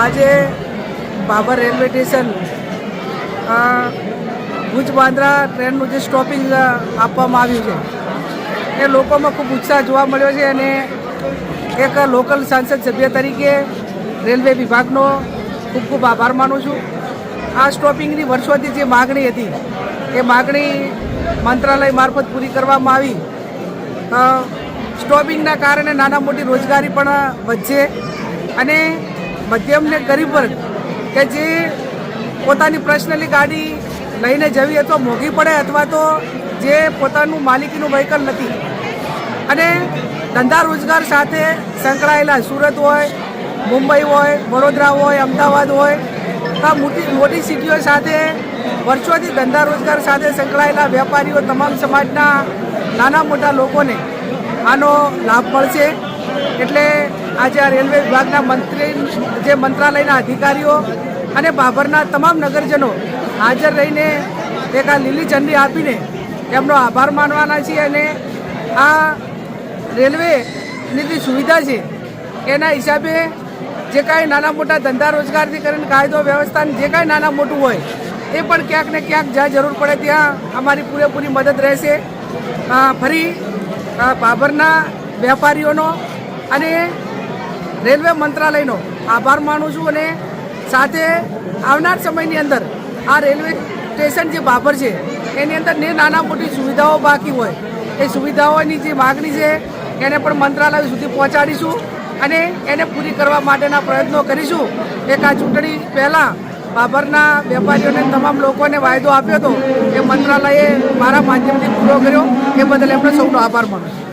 આજે Babur railway station Bhuj Bandra ટ્રેનનું જે સ્ટોપિંગ આપવામાં આવ્યું છે. એ લોકોમાં ખૂબ ઉત્સાહ જોવા મળ્યો છે અને એક લોકલ સાંસદ સભ્ય તરીકે રેલવે વિભાગનો ખૂબ ખૂબ આભાર માનું છું. આ સ્ટોપિંગની વર્ષોથી જે માગણી હતી, એ માગણી મંત્રાલય મારફત પૂરી કરવામાં આવી. સ્ટોપિંગના કારણે નાના મોટી રોજગારી પણ વધશે અને મધ્યમ ને ગરીબ વર્ગ કે જે પોતાની પર્સનલી ગાડી લઈને જવી અથવા મોંઘી પડે અથવા તો જે પોતાનું માલિકીનું વ્હીકલ નથી. અને ધંધા રોજગાર સાથે સંકળાયેલા સુરત હોય, મુંબઈ હોય, વડોદરા હોય, અમદાવાદ હોય આ મોટી મોટી સિટીઓ સાથે વર્ષોથી ધંધા રોજગાર સાથે સંકળાયેલા વેપારીઓ તમામ સમાજના નાના મોટા લોકોને આનો લાભ મળશે. એટલે આજે આ રેલવે વિભાગના મંત્રી જે મંત્રાલયના અધિકારીઓ અને બાબરના તમામ નગરજનો હાજર રહીને એક આ લીલી ઝંડી આપીને એમનો આભાર માનવાના છીએ અને આ રેલવેની જે સુવિધા છે, એના હિસાબે જે કાંઈ નાના મોટા ધંધા રોજગારથી કરીને કાયદો વ્યવસ્થાને જે કાંઈ નાના મોટું હોય, એ પણ ક્યાંક ને ક્યાંક જ્યાં જરૂર પડે ત્યાં અમારી પૂરેપૂરી મદદ રહેશે. ફરી બાબરના વેપારીઓનો અને રેલવે મંત્રાલયનો આભાર માનું છું અને સાથે આવનાર સમયની અંદર આ રેલવે સ્ટેશન જે બાબર છે, એની અંદર ને નાના મોટી સુવિધાઓ બાકી હોય. એ સુવિધાઓની જે માગણી છે, એને પણ મંત્રાલય સુધી પહોંચાડીશું અને એને પૂરી કરવા માટેના પ્રયત્નો કરીશું. એક આ ચૂંટણી પહેલાં બાબરના વેપારીઓને તમામ લોકોને વાયદો આપ્યો હતો. એ મંત્રાલયે મારા માધ્યમથી પૂરો કર્યો. એ બદલ એમનો સૌનો આભાર માનું છું.